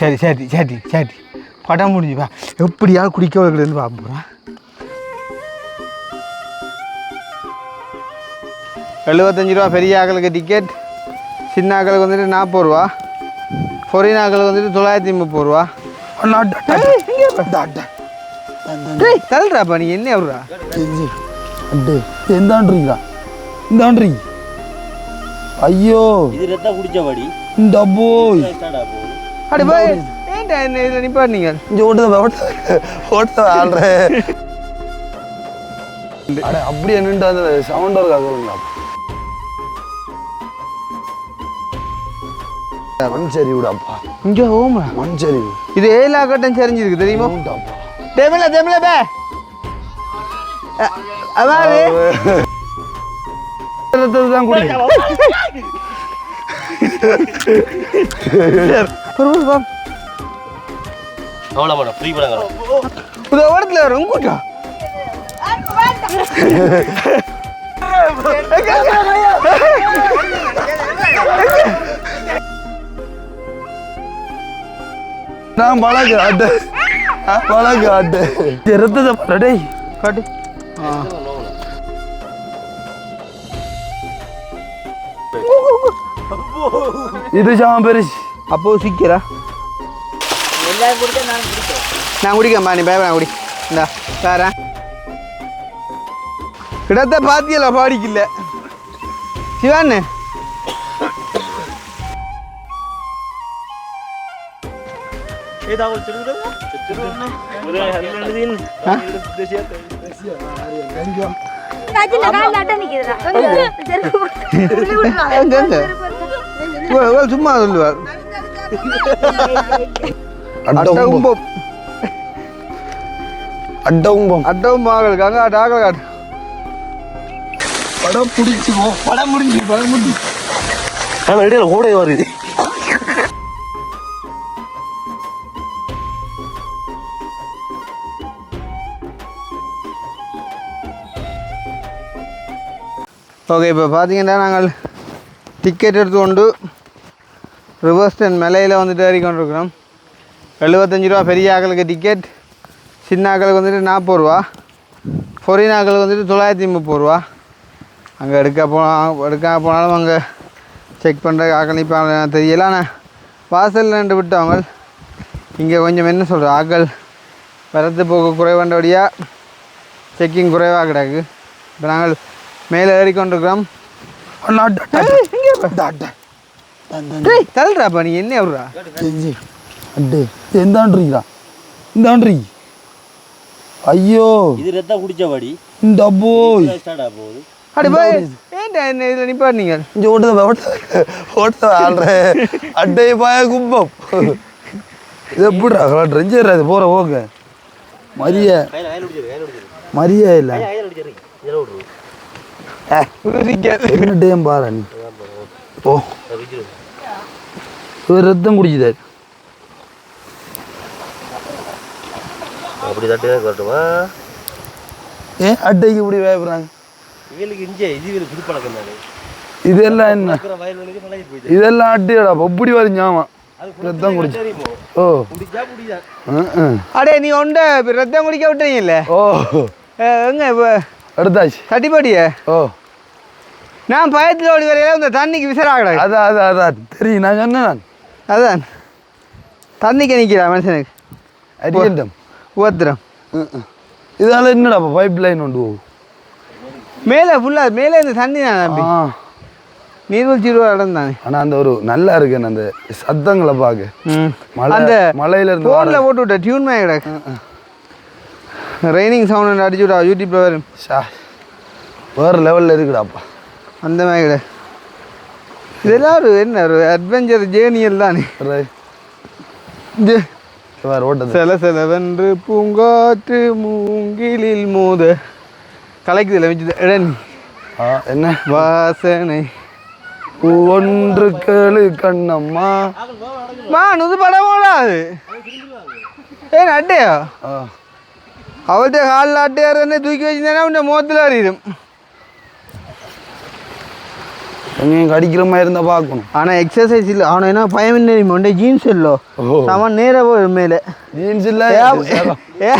சரி சரி சரி சரி. படம் முடிஞ்சுப்பா எப்படியாவது குடிக்க வைக்கலன்னு பார்க்க போகிறேன் எழுபத்தஞ்சு ரூபா பெரிய ஆக்களுக்கு டிக்கெட் சின்ன ஆக்களுக்கு வந்துட்டு நாற்பது ரூபா. பொரின ஆக்களுக்கு வந்துட்டு தொள்ளாயிரத்தி முப்பது ரூபா. தள்ளுறாப்பா நீ என்ன அட்டு எந்தான்றீங்களா இந்தான்றீ ஐயோ. இது ரத்தம் குடிச்சபடி இந்த போய். அடி போய். ஏன்டா என்ன இதில் நிப்பாட்டினீங்க? இங்கே ஓட்டுத ஓட்ட ஓட்ட ஆள்றேன் அட அப்படியே நின்று அந்த சவுண்ட் இருக்கா சொல்லுங்களா மண் சரிவுடா அப்பா இங்கே ஓமா. மண் சரிவு இது ஏழா கட்டம் சரிஞ்சிருக்கு தெரியுமா? தெமிழ தெமிழ பே. அதாவது தான் குடிக்கும் எவ்வளோ மேடம் ஃப்ரீ பண்ணாங்க புது ஓரத்தில் வரும் கூட்டா நான் பழகு அட்டு பழகு காட்டு. இது சாம பெருசு அப்போ சிக்கிறா நான் குடிக்கம்மா நீ பயப்பட குடி. இந்தா வேற இடத்த பாத்தியல பாடிக்கல சிவான்னு சும்மா சொல்லுவார் அட்டகும்பம் அட்டகும்பம் அட்டகும்பம் அட்டவும் ஆகல் கங்கா ஆகல் காட்டு. படம் பிடிச்சி போ படம் முடிஞ்சு படம் முடிஞ்சு. ஆனால் இடையில ஓடே வருது ஓகே இப்போ பார்த்தீங்கன்னா நாங்கள் டிக்கெட் எடுத்துக்கொண்டு ரிவர்ஸ் ஸ்டாண்ட் மலையில் வந்துட்டு ஏறி கொண்டிருக்கிறோம். எழுபத்தஞ்சு ரூபா பெரிய ஆக்களுக்கு டிக்கெட் சின்ன ஆக்களுக்கு வந்துட்டு நாற்பது ரூபா. பொரின ஆக்களுக்கு வந்துட்டு தொள்ளாயிரத்தி முப்பது ரூபா. அங்கே எடுக்க போனால் எடுக்க போனாலும் அங்கே செக் பண்ணுற ஆக்கள் இப்போ தெரியல. ஆனால் வாசலில் நின்று விட்டவங்க இங்கே கொஞ்சம் என்ன சொல்கிற ஆக்கள் வரத்து போக்கு குறைவண்டபடியாக செக்கிங் குறைவாக கிடக்கு. இப்போ நாங்கள் மேலே ஏறிக்கொண்டிருக்கிறோம் டேய் தள்ளுறாப்பா நீ என்ன எவ்வளோ அட்டு எந்தான்றீங்களா இந்தான்றீ. ஐயோ. இது ரத்தம் குடிச்சபடி இந்த போய். ஸ்டார்ட் போகுது. அடி போய் ஏன்டா என்ன இதில் நிப்பாட்டினீங்க இங்கே ஓட்டுத ஓட்ட ஓட்ட ஆள்றேன் அட்டை பாய கும்பம். இது எப்படிடா கலாட்றேன் சரி அது போகிற போங்க மரிய. மரியா இல்லை. கையில் குடிச்சிரு இதில் விட்ரு என்ன டைம் பாரு நீ ஓ குடிச்சிரு இவர் ரத்தம் குடிக்குதாரு அப்படி தட்டு கட்டுமா ஏன் அட்டைக்கு இப்படி பயப்படுறாங்க இவளுக்கு இங்கே இது இவளுக்கு புது பழக்கம் தானே. இதெல்லாம் என்ன? இதெல்லாம் அட்டியடா இப்படி வரும் ஞாபகம். ரத்தம் குடிச்சு. ஓ. அடே நீ ஒண்ட ரத்தம் குடிக்க விட்டுறீங்கல்ல? ஓ. எங்க இப்போ எடுத்தாச்சு தட்டிப்பாடியே ஓ. நான் பயத்தில் ஓடி வரையில இந்த தண்ணிக்கு விசராகடா அதான் அதான் அதான். தெரியும் நான் சொன்னேன் நான். அதான். தண்ணிக்கு நிற்கிறா மனுஷனுக்கு. அடிக்கட்டும். ஊத்துறோம் இதால என்னடா பைப் லைன் உண்டு மேலே ஃபுல்லாக மேலே இந்த தண்ணி தான் நம்பி ஆ. நீர்வீழ்ச்சி இடம் தானே? ஆனால் அந்த ஒரு நல்லா இருக்கு அந்த சத்தங்களை பார்க்க. அந்த மலையில இருந்து ஃபோனில் போட்டு விட்ட டியூன் மாதிரி கிடக்கு. ரெய்னிங் சவுண்ட் அடிச்சு விடா யூடியூப்பில் வரும். ஷா வேற லெவல்ல இருக்குடாப்பா அந்த மாதிரி கிடக்கு. இதெல்லாம் ஒரு என்ன ஒரு அட்வென்ச்சர் ஜேர்னியல் தானே? சில சிலவென்று பூங்காற்று மூங்கிலில் மோத. கலைக்குதில்ல வச்சு இடன் என்ன? வாசனை. ஒன்று கேளு கண்ணம்மா. மா நுது படமோடா அது. ஏன் அட்டையா ஆ. அவர்கிட்ட காலில் அட்டையார் தூக்கி வச்சிருந்தேன்னா உன்னை முகத்தில் அறியும் எங்கேயும் கடிக்கிற மாதிரி இருந்தால் பார்க்கணும். ஆனால் எக்ஸசைஸ் இல்லை. அவனை என்ன பயம் என்ன தெரியுமா ஜீன்ஸ் இல்லோ. அவன் நேராக போய் மேலே. ஜீன்ஸ் இல்லை? ஏ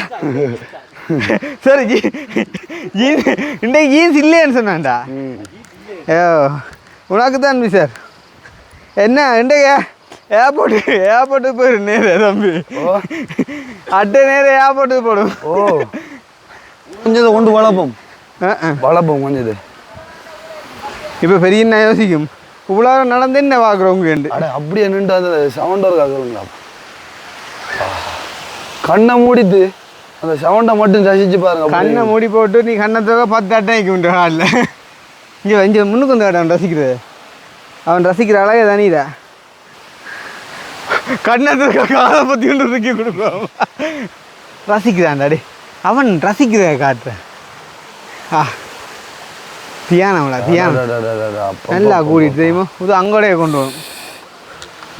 சரி ஜீன்ஸ் இன்றைக்கு ஜீன்ஸ் இல்லைன்னு சொன்னான்டா. ஏ உனக்கு தான் சார். என்ன இன்றைக்கு ஏர்போர்ட்டு ஏர்போர்ட்டுக்கு போயிரு நேரே தம்பி. அட்டை நேரே ஏர்போர்ட்டுக்கு போடும் ஓ. கொஞ்சம் கொண்டு வளர்ப்போம் வளர்ப்போம் கொஞ்சம் இப்போ பெரிய என்ன யோசிக்கும்? இவ்வளோ நடந்து என்ன பார்க்குறவங்க அட அப்படியே நின்று அந்த சவுண்ட் இருக்கா சொல்லுங்களா கண்ணை மூடிட்டு அந்த சவுண்டை மட்டும் ரசிச்சு பாருங்க. கண்ணை மூடி போட்டு நீ கண்ணை தவிர பத்து அட்டை வைக்க முடியும் ஹாலில் இங்கே இங்கே முன்னுக்கு வந்து அவன் ரசிக்கிறது. அவன் ரசிக்கிற அழகே தானீதா கண்ணை திறக்க காலை பற்றி கொண்டு தூக்கி கொடுப்பான் ரசிக்கிறான்டா டே அவன் ரசிக்கிற காட்டுறேன். ஆ. தியானம்ல தியானம் நல்லா கூட்டிட்டு தெரியுமா இது அங்கோடைய கொண்டு வரும்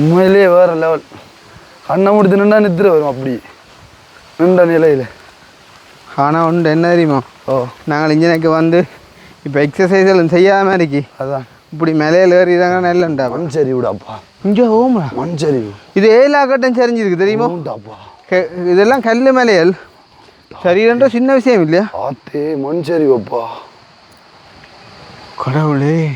உண்மையிலேயே வேற லெவல் கண்ணை முடித்து நின்றா நித்திர வரும் அப்படி நின்ற நிலையில் ஆனால் ஒன்று என்ன தெரியுமா ஓ நாங்கள் இன்ஜினுக்கு வந்து இப்போ எக்ஸசைஸ் எல்லாம் செய்யாமல் இருக்கி அதான் இப்படி மேலையில் ஏறிதாங்க நல்லண்டா மண் சரிவுடாப்பா இங்கே ஓமரா மண் சரிவு இது ஏலாக்கட்டம் சரிஞ்சிருக்கு தெரியுமா இதெல்லாம் கல் மலையல் சரீரன்ற சின்ன விஷயம் இல்லையா ஆத்தே மண் சரிவுப்பா கடவுளே.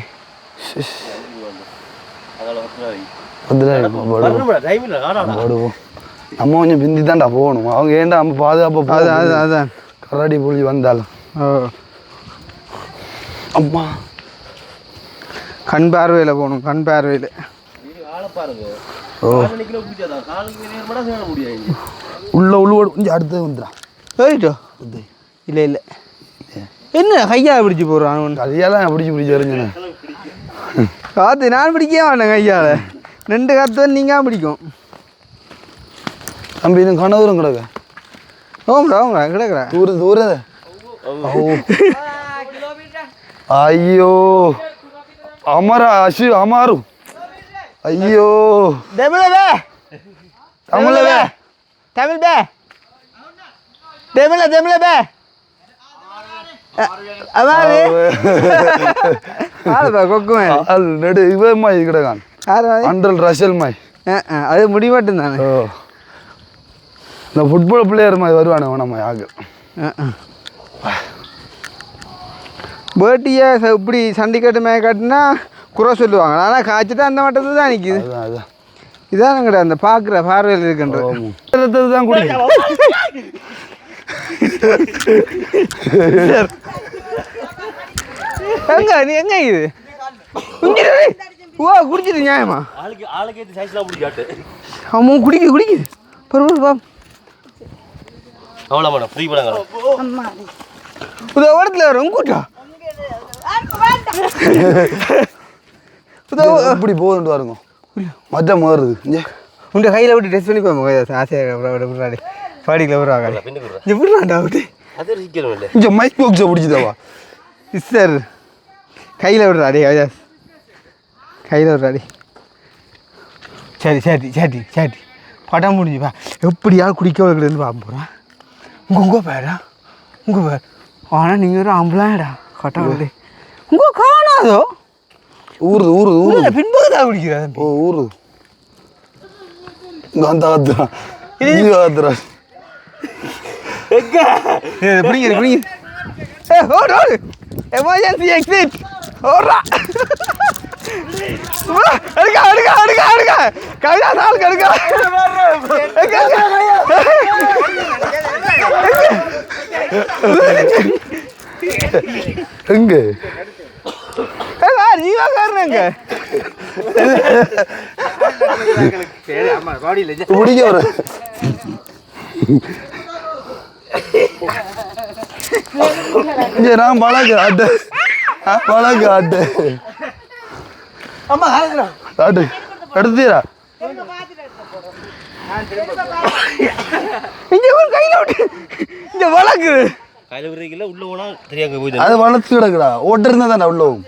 நம்ம கொஞ்சம் பிந்தி தான்டா போகணும். அவங்க ஏன்டா நம்ம பாதுகாப்பாக அது அது போகணும் அதான். கரடி புலி வந்தாலும். ஓ. அம்மா. கண் பார்வையில் போகணும் கண் பார்வையில். உள்ள உள்ள கொஞ்சம் அடுத்தது போயிட்டோ இல்லை இல்லை. என்ன கையா பிடிச்சி போடுறான் அவன்? கையெல்லாம் பிடிச்சி பிடிச்சி எறிஞ்சனே காத்து நான் பிடிக்கவே மாட்டேன் கையால். ரெண்டு காத்து நீங்கள் பிடிக்கும். தம்பி இன்னும் கனவுரும் கிடக்க. ஓம்டா ஓம்டா கிடக்குறா. தூர தூர. ஐயோ. அமரா அசு அமாரு. ஐயோ. தமிழ பே தமிழ வே. தமிழ் பே தமிழ தமிழ பே ஆ, அது முடி மட்டும் தானே ஓ. இந்த ஃபுட்பால் பிளேயர் மாதிரி வருவானே நம்ம ஆகு பேட்டியை இப்படி சண்டிக்கட்டு மேய காட்டுனா குறை சொல்லுவாங்க. ஆனால் காய்ச்சிட்டு அந்த மட்டத்தில் தான் நிற்கிது இதான் கிடையாது அந்த பார்க்குற பார்வையில் இருக்கின்றது. தான் குடிக்கும். எங்க நீ எங்க இது. ஓ குடிச்சிட்டு நியாயமா? அவன் குடிக்குது குடிக்குது பரவாயில்ல பா அவ்வளோ மேடம் ஃப்ரீ பண்ணாங்க இது இடத்துல வரும் கூட்டா இப்படி போகுதுன்னு பாருங்க. மற்ற மாறுது இங்கே. உண்ட கையில் விட்டு டெஸ்ட் பண்ணி போய் ஆசையாக பாடிக்கல பின்னுக்கு இங்கே விடுறாண்டா இல்லை. இங்கே மைக் பாக்ஸை பிடிச்சிதவா? சார் கையில் விடுறாடி அஜாஸ் கையில் விடுறாடி சரி சரி சரி சரி. படம் முடிஞ்சுப்பா எப்படியா குடிக்க வைக்கிறதுன்னு பார்க்க போகிறான் உங்க உங்க பேரா உங்க பேர். ஆனால் நீங்கள் ஒரு ஆம்பளாடா கட்டாடே உங்க காணாதோ? ஊறுது ஊறுது ஊறுது. ஊரில் பின்பக்கத்தான் குடிக்கிறா ஓ ஊறுது. அந்த காத்துறான் இது காத்துறான் பிடிங்க பிடிங்க. ஏ ஓடு ஓடு. எமர்ஜென்சி எக்ஸிட் ஓடுறா. எடுக்க எடுக்க எடுக்க எடுக்க. எங்க, எங்க? எங்கே? ஏ, வா, ஜீவா காரணங்க வர இங்கே. நான் பழக்க ஆட்டு பழக்க ஆட்டு ஆட்டு எடுத்தீரா இங்க ஒரு கையில விட்டு. இங்க வழக்கு. கையில் விடுறீங்களா? உள்ளே போனால் தெரியாங்க போய் அது வளர்த்து கிடக்குடா. ஓட்டு இருந்தா தானே உள்ளவும்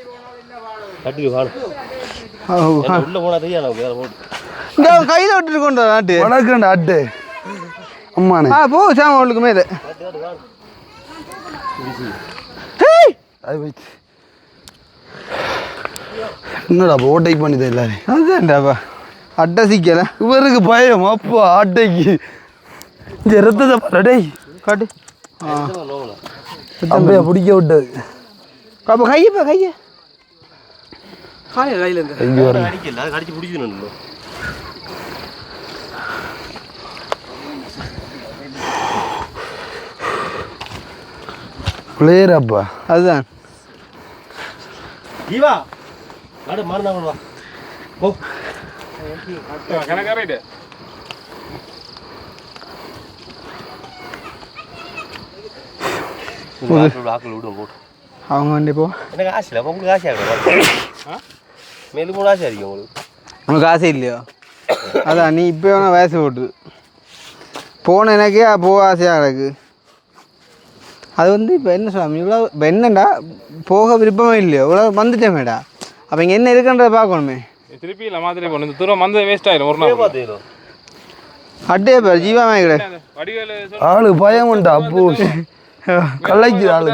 கட்டுக்கு காணும் உள்ளே போனால் தெரியாது கையில விட்டுட்டு கொண்டு வா நாட்டு வளர்க்கண்ட ஆட்டு. அம்மானே. ஆ போ சாம அவளுக்கு மேல. ஹேய்! அது போயிடுச்சு என்னடா ஓட்டை பண்ணி எல்லாரும் அதுதான்டாப்பா. அட்டை சிக்கல. இவருக்கு பயம் அப்பா ஆட்டைக்கு. இந்த ரத்தத்தை பாரு டேய். காட்டு. ஆ. அப்படியே பிடிக்க விட்டது. அப்போ கையப்பா கையை. இங்கே வர கடிக்கல பிடிச்சிக்கணும் பிளேயராப்பா அதுதான். ஜீவா மாடு நான் வா. போ. அவங்க வந்து இப்போ எனக்கு ஆசை இல்லை அப்போ உங்களுக்கு ஆசை ஆகும் மேலும் கூட ஆசை அடிக்கும் உங்களுக்கு? உனக்கு ஆசை இல்லையோ? அதான் நீ இப்போ வேணா வயசு போட்டுது போன எனக்கே போக ஆசையாக கிடக்கு அது வந்து இப்போ என்ன சுவாமி இவ்வளோ இப்போ என்னண்டா போக விருப்பமே இல்லையோ? இவ்வளோ வந்துட்டேமேடா. அப்போ இங்கே என்ன இருக்குன்றதை பார்க்கணுமே. திருப்பி இல்லை மாதிரி போகணும் இந்த தூரம் வந்து வேஸ்ட் ஆயிடும் ஒரு நாள். பார்த்துக்கிறோம். அட்டே பேர் கிடையாது வடிவேலு ஆளு பயமுண்டா அப்போ. கலைக்கு ஆளு.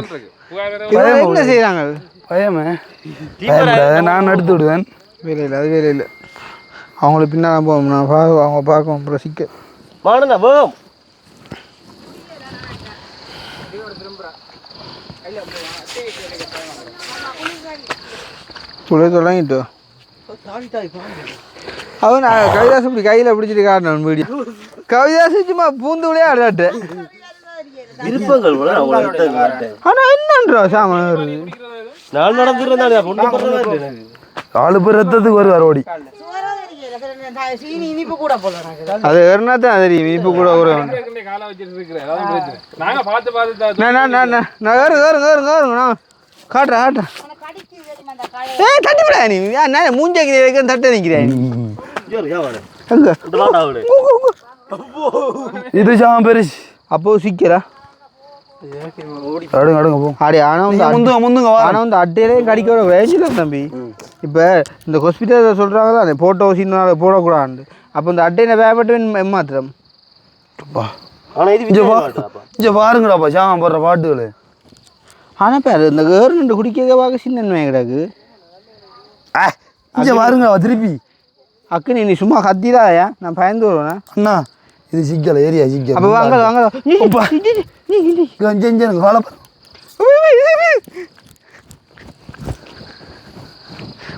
என்ன செய்கிறாங்க பயமே. நான் எடுத்து விடுவேன். வேலை இல்லை அது வேலை இல்லை அவங்களுக்கு பின்னால் போகணும் நான் பார்க்க அவங்க பார்க்கணும் அப்புறம் சிக்க. வேகம். சொல்ல தொடங்கிட்டோ அவன் நான் கவிதாஸ் இப்படி கையில் பிடிச்சிட்டு காட்டினான் வீடியோ கவிதாஸ் சும்மா பூந்து விளையாடாட்டு விருப்பங்கள் கூட ஆனால் என்னன்றா சாமான் நான் நடந்துருந்தேன் பேர் ரத்தத்துக்கு வருவார் ஓடி அது வேறுனா தான் தெரியும் இப்போ கூட ஒரு நான் நான் நான் நான் நான் வேறு வேறு வேறு வேறு நான் காட்டுறேன் காட்டுறேன் ஏய் நீ. ஏன் நான் மூஞ்சைக்கு வைக்க தட்ட நிற்கிறேன் இது சாம பெருசு அப்போ சிக்கிறா அடுங்க அடுங்க போ. ஆனால் வந்து முந்துங்க முந்துங்க வா. ஆனால் வந்து அட்டையிலே கடிக்க விட வயசில்ல தம்பி. இப்போ இந்த ஹாஸ்பிட்டலில் சொல்கிறாங்களா அந்த ஃபோட்டோ சீனால போடக்கூடாது அப்போ இந்த அட்டையில வேப்பட்டு. ஆனால் இது இங்க இங்க பாருங்கடாப்பா சாம போடுற பாட்டுகள். ஆனால் பேர் இந்த கவர்மெண்ட் குடிக்க பார்க்க சின்ன கிடக்கு. ஆ இங்க பாருங்க திருப்பி. அக்கு நீ சும்மா கத்திடாயா நான் பயந்து வருவேன் அண்ணா இது சிக்கல ஏரியா சிக்கல். அப்போ வாங்க வாங்க காலை பாரு.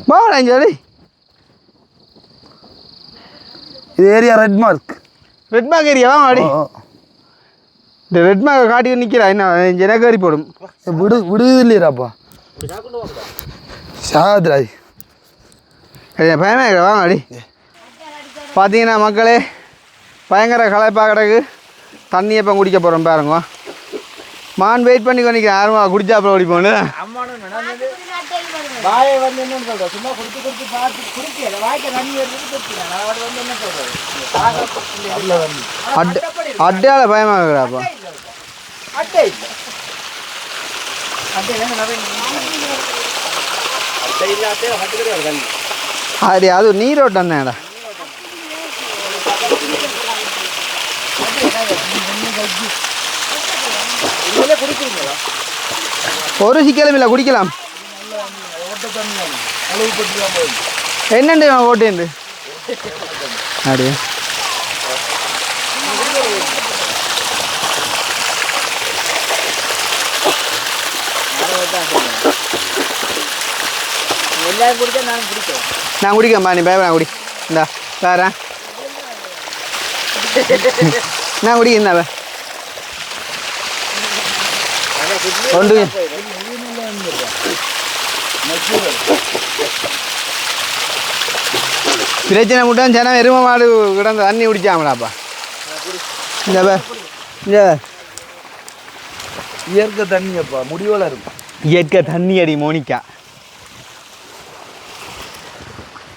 வாங்கடா சொல்லி இது area red mark red mark area வாங்க இந்த ரெட் மார்க்கை காட்டி நிற்கிறா என்ன ஜனகரி போடும்? விடு விடுது இல்லையாப்பா ஏய், பயமே வாங்க அடி. பார்த்தீங்கன்னா மக்களே பயங்கர களைப்பாக கிடக்கு. தண்ணி எப்போ குடிக்க போகிறோம் பாருங்க மான் வெயிட் பண்ணி கொண்டிருக்கிறேன் ஆர்வமா குடிச்சா அப்புறம் குடிப்போன்னு வாயை வந்து என்ன சொல்ற சும்மா குடிச்சு குடிச்சு பார்த்து குடிக்கல வாய்க்க தண்ணி வருது குடிக்கல நான் வந்து என்ன சொல்றது? அட்டை அட்டையால பயமாக இருக்கிறாப்பா அட்டை இல்லை. அட்டை அது அது நீரோட்டம் தான்டா. இதுல குடிக்கிறீங்களா ஒரு சிக்கலும் இல்லை குடிக்கலாம். என்னண்டு ஓட்டேண்டு அப்படியே நான் குடிக்கம்மா நீ பயப்பட குடி. இந்தா வேற நான் குடிக்க ஒன்று பிரச்சனை மட்டும் ஜனம் எரும மாடு கிடந்து தண்ணி குடிச்சாமலாப்பா. இந்த பே இந்த இயற்கை தண்ணியப்பா முடிவல இருக்கும் இயற்கை தண்ணி அடி மோனிகா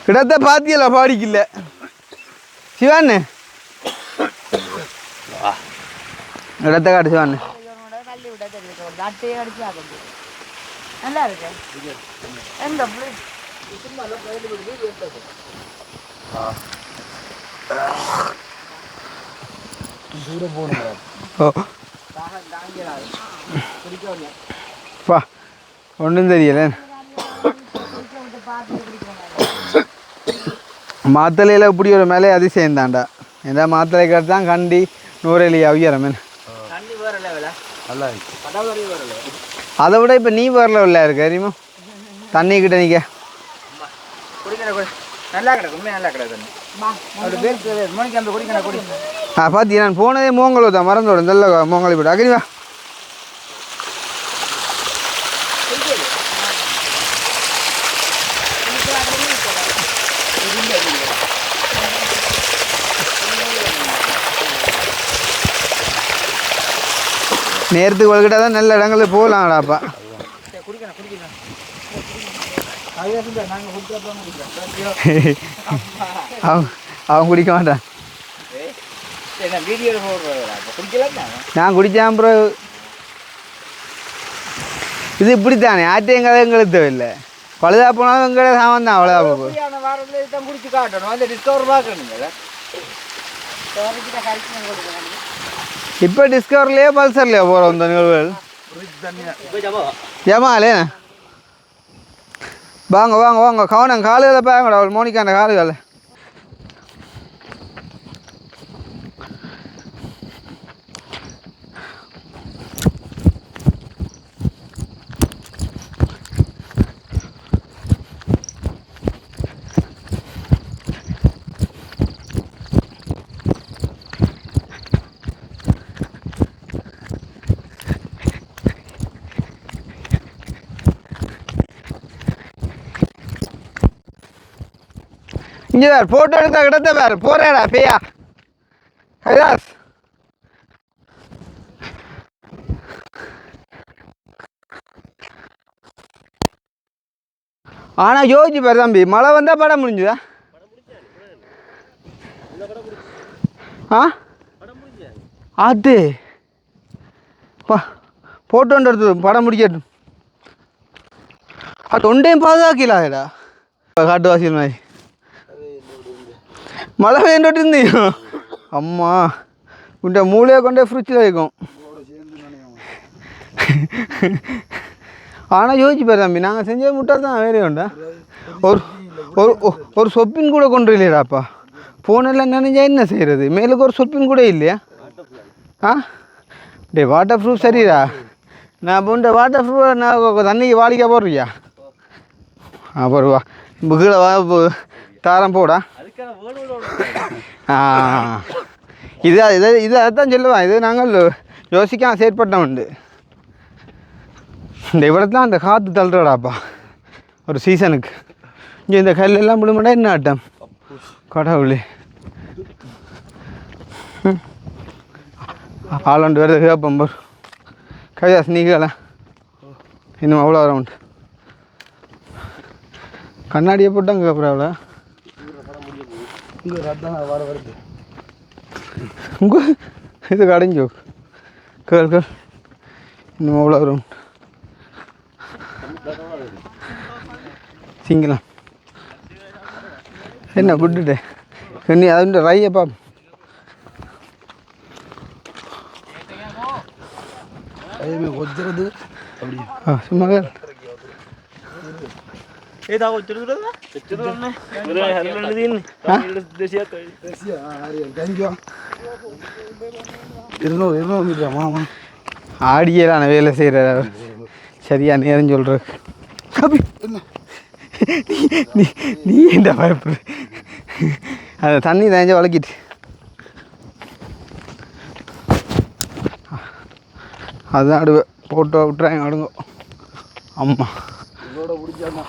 கிடத்த பாத்தியல பாடிக்கல சிவான்னு இடத்த காட்டு சிவான்னு நல்லா இருக்கு. எந்த பா ஒன்றும் தெரியல. மாத்தலையில் இப்படி ஒரு மேலே அதிசயம் தான்டா இந்த மாத்தலை கட்டு தான் கண்டி நூறேலி லெவலா நல்லா இருக்கு. அதை விட இப்போ நீ வரல இல்லை இருக்கு அறியுமா தண்ணி கிட்ட நிற்க குடிக்கிற நல்லா கிடக்கும் நல்லா ஆ பாத்தி நான் போனதே மோங்கலோ தான் மறந்தோட தெல்ல மோங்கலி போட்டு அகிரிவா நேரத்து கொள்கிட்ட தான் நல்ல இடங்களுக்கு போகலாம்டாப்பா. குடிக்கணும் அவன் அவன் குடிக்க மாட்டான். நான் குடித்தான் ப்ரோ இது இப்படித்தானே? ஆட்டையும் கதை எங்களுக்கு தேவையில்லை. பழுதா போனாலும் எங்களை சாமான் தான் அவ்வளோதான் போகும் குடிச்சு காட்டணும். அந்த டிஸ்கவர் பார்க்கணுங்களா இப்போ டிஸ்கவர்லேயே பல்சர்லையோ போகிறோம் இந்த நிகழ்வுகள் ஏமாலே வாங்க வாங்க வாங்க கவனம் காலையில் பாருங்கடா அவள் மோனிக்காண்ட காலுகளை இங்கே வேறு ஃபோட்டோ எடுத்தா கிடத்த வேறு போகிறேடா பேயா. கைலாஸ் ஆனால் யோசிச்சு பாரு தம்பி மழை வந்தால் படம் முடிஞ்சுதா? ஆ? அது. பா ஃபோட்டோ எடுத்து படம் முடிக்கட்டும். அது தொண்டையும் பாதுகாக்கலாடா காட்டுவாசிகள் மாதிரி. மழை பெய்யட்டு இருந்தீங்க அம்மா உன்ட மூளையை கொண்டே ஃப்ரிட்ஜில் வைக்கும் ஆனால் யோசிச்சு பாரு தம்பி நாங்கள் செஞ்ச முட்டை தான் வேறு உண்டா ஒரு ஒரு ஒ- ஒரு சொப்பின் கூட கொண்டு இல்லையாடாப்பா ஃபோனெல்லாம் நினைஞ்சா என்ன செய்கிறது மேலுக்கு ஒரு சொப்பின் கூட இல்லையா ஆ டே வாட்டர் ப்ரூஃப் சரிடா நான் இப்போ இந்த வாட்டர் ப்ரூஃப் நான் தண்ணிக்கு வாளிக்க போடுறியா அப்புறம் வா கீழே வா தாரம் போடா இது இது இது அதான் சொல்லுவான். இது நாங்கள் யோசிக்காம செயற்பட்டோம் உண்டு. இந்த இவ்வளோதான் அந்த காற்று தள்ளுறாடாப்பா ஒரு சீசனுக்கு. இங்கே இந்த கல்லெல்லாம் விழுமாட்டா என்ன ஆட்டம்? கடவுளே. ஆளாண்டு வருது கேட்போம் பார். கையாஸ் நீ இன்னும் அவ்வளோ வர உண்டு. கண்ணாடியை போட்டாங்க அப்புறம் அவ்வளோ இங்கே ரத்தம் வர வருது. உங்க இது கடைஞ்சோ கேள் கேள். இன்னும் அவ்வளோ வரும்? சிங்கலாம் என்ன விட்டுட்டு நீ அதுண்ட ரையை பாப். கையை கொத்துறது அப்படி. ஆ சும்மா கேள். ஆடியலான வேலை செய்கிற சரியா நேரம் சொல்கிற கபி நீ நீ என்ன பயப்படுற அந்த தண்ணி தேஞ்ச வளக்கிட்டு அதுதான் அடுவே போட்டோ விட்டுறாங்க அடுங்க அம்மா இதோட பிடிச்சாமா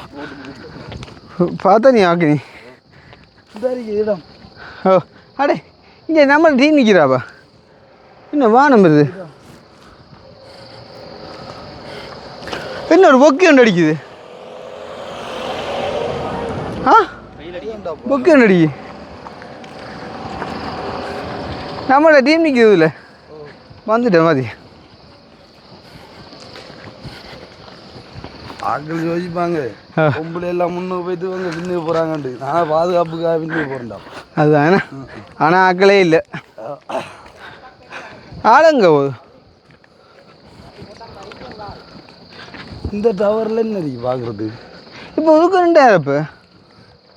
பார்த்தா நீ ஆக்கு நீ இடம். ஓ அடே இங்கே நம்ம டீ நிற்கிறாப்பா. என்ன வானம் வருது? என்ன ஒரு பொக்கி ஒன்று அடிக்குது. ஆ? பொக்கி ஒன்று அடிக்குது. நம்மளோட டீம் நிற்குது இல்லை வந்துட்டேன் மாதிரி ஆட்கள் யோசிப்பாங்க. பொம்பளை எல்லாம் முன்னுக்கு போயிட்டு இவங்க பின்னுக்கு போகிறாங்கன்ட்டு நான் பாதுகாப்புக்காக பின்னுக்கு போகிறேன்டா அதுதானே? ஆனால் ஆக்களே இல்லை. ஆளுங்க இந்த டவரில் என்ன இருக்கு பார்க்குறது இப்போ ஒதுக்கு ரெண்டாயிரம் இப்போ.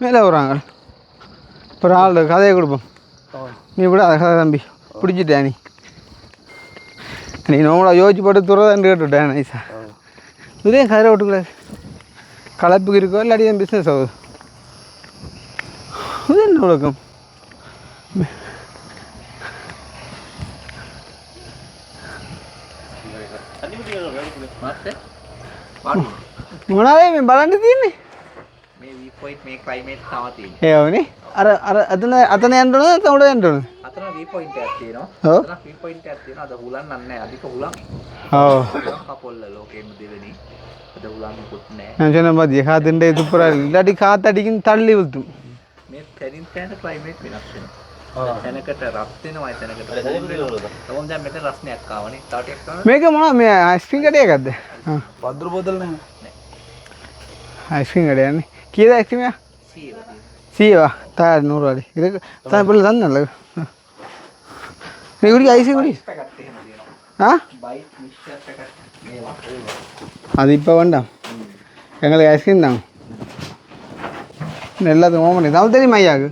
மேலே வராங்க ஒரு ஆள் கதையை கொடுப்போம். நீ விட அதை கதை தம்பி. பிடிச்சிட்டே நீ. நீ நம்மளை யோசிச்சு போட்டு துறதான் கேட்டுவிட்டேன் நைஸா இதே கதிரை விட்டுக்கூடாது கலப்புக்கு இருக்கோ இல்லாட்டி என் பிஸ்னஸ் ஆகுது இது என்ன உலகம் මොනවේ මේ බලන්න තියන්නේ මේ වීපොයින්ට් මේ ක්ලයිමේට් තව තියෙනවා. ඒවනේ අර අර අතන අතන යන්නන තමුට යන්නන අතන වීපොයින්ට් එකක් තියෙනවා. ඔව්. අතන වීපොයින්ට් එකක් තියෙනවා. අද හුලන් නැහැ. අධික හුලන්. ඔව් හුලන් කපොල්ල ලෝකෙම දෙවෙනි. අද හුලන් මුකුත් නැහැ. நான் சொன்ன மாதிரி காத்துண்டே துப்புரா இல்லாட்டி காத்தடிக்கும் தள்ளி விழுத்தும் මේ තැනින් තැනට ක්ලයිමේට් වෙනස් වෙනවා. තැනකට රත් වෙනවා තැනකට කෝල් වෙනවා. තවම දැන් මෙතන රස්නයක් ආවනේ. තව ටිකක් කරනවා. මේක මොනවා මේ අයිස්ක්‍රීම් කඩයකක්ද பத்து ரூபாய் தானே අයිස්ක්‍රීම් කඩයන්නේ කීයද ඇක්‍රීමයා සීයව තියෙනවා. සීවා තා නූරුවාඩි ඒක තමයි පොල්ල දන්නල්ල नहीं गुड़ी ऐसी गुड़ी हाँ அது இப்போ வேண்டாம் எங்களுக்கு ஐஸ்கிரீம் தாங்க எல்லாத்துக்கும் ஓம் பண்ணி தவறு தெரியுமா ஐயாக்கு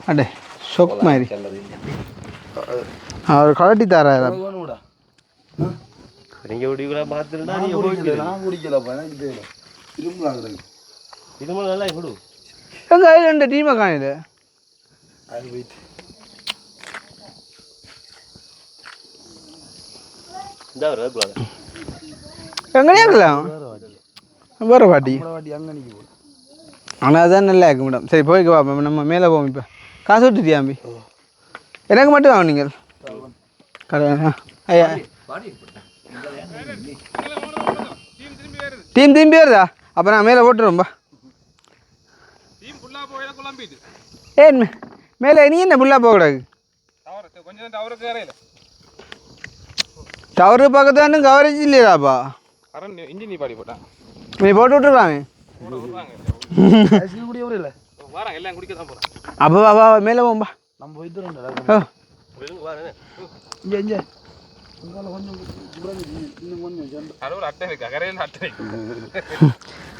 அடே ஷொக் மாதிரி அவர் கழட்டி தராரு நீங்கள் இப்படி கூட பார்த்துருந்தா நீங்கள் குடிக்கல நான் குடிக்கலப்பா எனக்கு இரும்பு ஆகுது இரும்பு நல்லா எங்க ஐலண்டு டீமாக காணிடு ஒரு வேப்பிலாத எங்கனே இருக்கலாம் வேறு பாட்டி ஆனால் அதான் நல்லா இருக்கு மேடம். சரி போய்க்கு பார்ப்போம் நம்ம மேலே போவோம் இப்போ. காசு விட்டுட்டியாம்பி எனக்கு மட்டும் வாங்க நீங்கள். கடை ஐயா. டீம் திரும்பி வருதா? அப்போ நான் மேலே போட்டுருவோம்பா ஏன் மேலே நீ என்ன ஃபுல்லாக போகக்கூடாது டவர் கொஞ்சம் டவருக்கு வேறையில டவரு பக்கத்து வந்து கவரேஜ் இல்லையாப்பா இன்ஜின் நீ பாடி போட்டான் நீ போட்டு போகிறேன் அப்போ வா வா, மேலே போம்பா நம்ம போயிட்டு இங்கே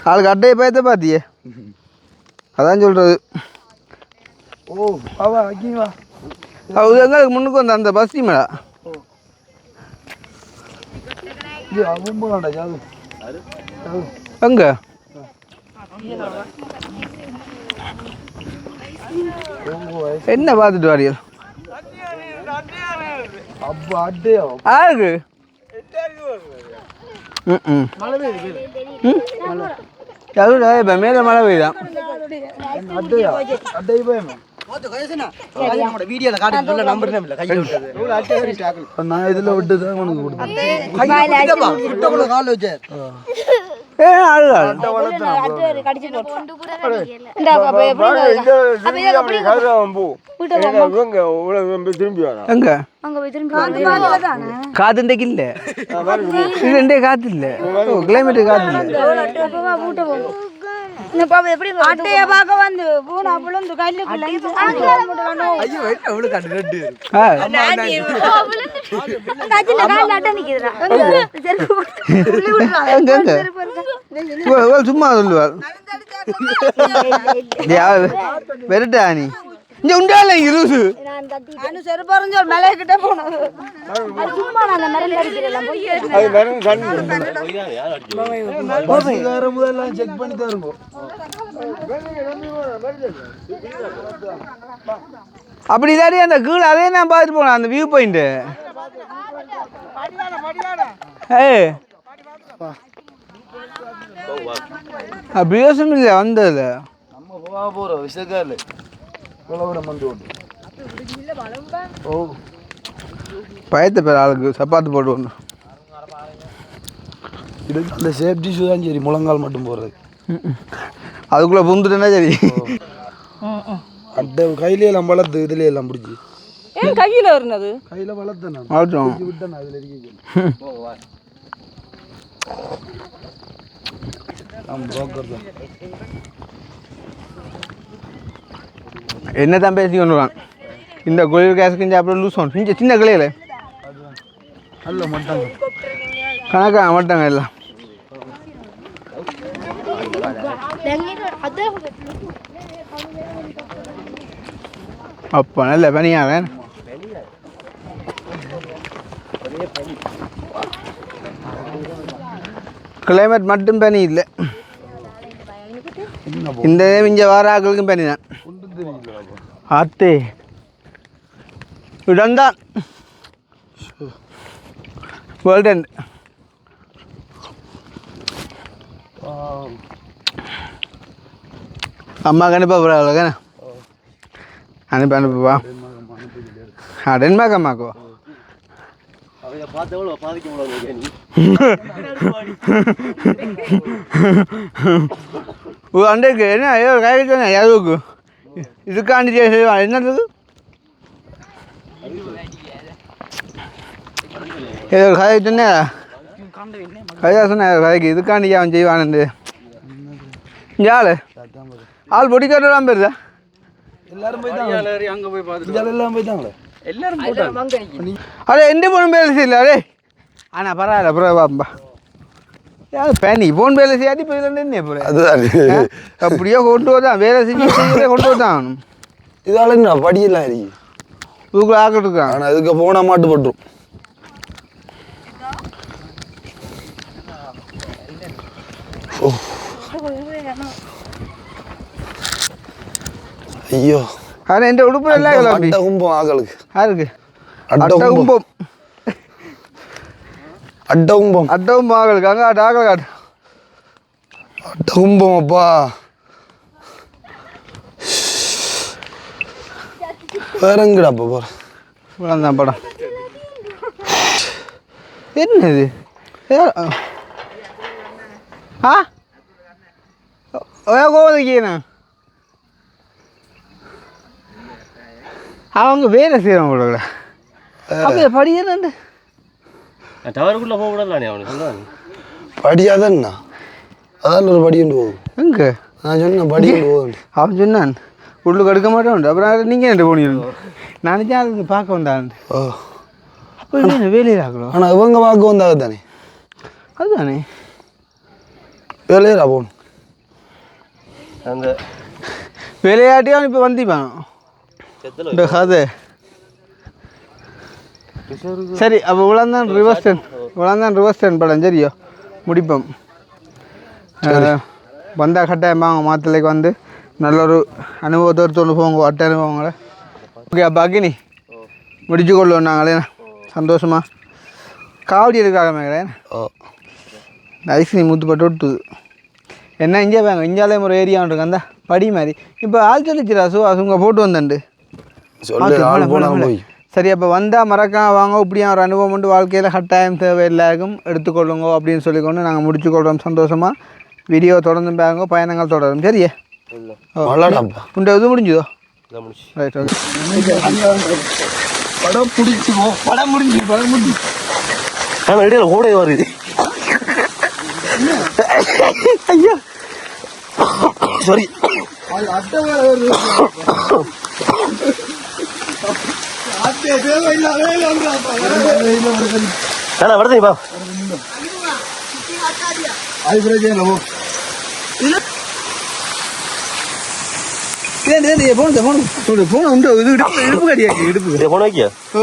ஆளுக்கு அட்டையை பயத்த பார்த்தியே அதான் சொல்கிறது ஓ பாவா வைக்கிங்களா அது எங்களுக்கு முன்னுக்கு வந்த அந்த பஸ் டீமடா இது அவும்பலாம்டா ஜாது எங்க? என்ன பார்த்துட்டு வாரியல் அப்போ அட்டையா? இப்போ மேலே மழை பெய்யுதான் அட்டையா? அட்டை பயமே நான் இதில் விட்டு தான் உனக்கு கொடுத்தேன் காத்து இல்லை இது ரெண்டே காத்து இல்லை ஓ கிளைமேட்டு காத்து இல்லை அட்டைய பார்க்க வந்து பூனா புலந்து கல்லுக்குள்ள ஆ. அட்டை நிக்குதுடா. எங்க எங்க இவ- இவ சும்மா சொல்லுவாள் வெறுட்டா நீ. இங்க அடிச்சு பஸ்ஸுக்கார முதல்ல செக் பண்ணி அப்படி இல்லாட்டி அந்த கீழே அதே நான் பார்த்துட்டு போனேன் அந்த வியூ பாயிண்ட்டு ஏய். அபியோசம் இல்லை வந்தது. நம்ம போக போகிறோம் விஷயக்காரில் உழவிட மந்து ஓட்டு ஓ. பயத்தை பேர் ஆளுக்கு சப்பாத்து போட்டு ஒன்று. இதுக்கு அந்த சேஃப்டி ஷூ தான் சரி முழங்கால் மட்டும் போடுறது. அதுக்குள்ளே புந்துட்டேன்னா சரி. அந்த கையில எல்லாம் வளர்த்து இதுல எல்லாம் பிடிச்சி. ஏன் கையில வருனது? கையில வளர்த்தேன் நான். மாட்டோம் விட்டேன் அதில் இருக்க நான் புரோக்கர் தான். என்ன தான் பேசி வரான் இந்த குளிர் கேஸுக்கு அப்புறம் லூஸ் ஒன் சின்ன சின்ன கிளையில. கணக்கா மாட்டாங்க எல்லாம் அப்போ நல்ல பனியாக கிளைமேட் மட்டும் பனி இல்லை. இந்த இங்கே வார ஆக்களுக்கும் பனி தான் ஆத்தே இடம்தான் வேர்ல்ட் எண்ட் அம்மா கண்டிப்பா போகிறாங்க அனுப்பி அனுப்புப்பா ஆ டென்மார்க் அம்மாக்கோ அவங்க பாதிக்க முடியாது என்ன ஐயோ காய்க்கு எதுவுக்கு இதுக்காண்டி செய்வான் என்னது? ஏதோ ஒரு கதை சொன்ன. கதையா சொன்ன கதைக்கு. இதுக்காண்டி அவன் செய்வானு இங்கே ஆள். ஆள் பொடிக்காரெல்லாம் போயிருதா எல்லாரும் போயிட்டாங்க அங்க போய் பார்த்து எல்லாம் போயிட்டாங்களே? எல்லாரும் அடே எந்த பொண்ணு வேலை செய்யல அடே. ஆனால் பரவாயில்ல பரவாயில்ல பேனி போன் வேலை செய்யாட்டி இப்போ இதில் என்ன போகிறேன் அதுதான் அப்படியே கொண்டு வந்தான் வேலை செஞ்சு செய்யவே கொண்டு வந்தான். இதால என்ன படியெல்லாம் இருக்கு. இதுக்குள்ள ஆக்கிட்டு இருக்கான் ஆனால் அதுக்கு போனால் மாட்டு பட்டுரும். ஓ. ஐயோ. ஆனால் எந்த உடுப்பு எல்லாம் கும்பம் ஆக்களுக்கு. யாருக்கு? அட்டை கும்பம் கும்பம் அட்டை கும்பம் அட்டை கும்பம் ஆகலுக்கு அங்கே ஆட்டு ஆகல காட்டு அட்டை கும்பம் அப்பா. வேற எங்கடாப்பா போற? இவ்வளோதான் படம். என்னது? ஆ? கோவதிக்கண்ணா அவங்க வேலை செய்கிறவங்க கூட. அப்போ படி என்னண்டு டவருக்குள்ள போக விடலாம் நீ அவனுக்கு சொல்லுவான் படியாதண்ணா. அதான் ஒரு படி போகும். எங்கே? நான் சொன்னேன் படி போகுது அவன் சொன்னான் உள்ளுக்கு எடுக்க மாட்டேன் அப்புறம் நீங்கள் என்ன போனீங்க? நினச்சா அது பார்க்க வந்தான். ஓ. அப்போ என்ன வேலையில் ஆகலாம் ஆனால் இவங்க பார்க்க வந்தாக தானே அதுதானே. வேலையரா போகணும். அந்த விளையாட்டியும் இப்போ வந்திப்பான்? இந்த கதை. சரி அப்போ இவ்வளோந்தான் ரிவர்ஸ் டென் இவ்வளோந்தான் ரிவர்ஸ் டென் படம். சரியோ? முடிப்போம். அஹ், வந்தா கட்டாயம் வாங்க மாத்தலைக்கு வந்து நல்ல ஒரு அனுபவத்தை எடுத்து போங்க அட்டை அனுபவங்களை ஓகே அப்போ அக்கினி முடிச்சு கொள்ளுவோம் நாங்களே. சந்தோஷமா. காவடி எடுக்காக மேக்கிறேன் ஓ. ஐஸ்கிரீம் ஊற்றுப்பட்டு விட்டுது. என்ன இங்கே வாங்க இஞ்சாலே ஒரு ஏரியா இருக்கு அந்த படி மாதிரி. இப்போ ஆள் சொல்லிச்சிரா சு அவங்க போட்டு வந்தண்டு சொல்லு சரி அப்போ வந்தால் மறக்காம வாங்க. இப்படியா ஒரு அனுபவம் உண்டு. வாழ்க்கையில் கட்டாயம் தேவை எல்லாருக்கும் எடுத்துக்கொள்ளுங்க அப்படின்னு சொல்லிக்கொண்டு நாங்கள் முடிச்சுக்கொள்கிறோம் சந்தோஷமாக வீடியோ தொடர்ந்து பாருங்க. பயணங்கள் தொடரும். சரியே? உண்ட. இது முடிஞ்சுதோ? ரைட் ஓகே படம் பிடிச்சி போ படம் முடிஞ்சு படம் முடிஞ்சு. ஆனால் இடையில ஓடே வருது. ஐயா. சாரி ஆனால் வருது நீ பா அது பிரச்சனை போ போன் போன் போன் உண்டு இது இடுப்பு கடியாக்கு இடுப்பு. போன வைக்கியா? ஓ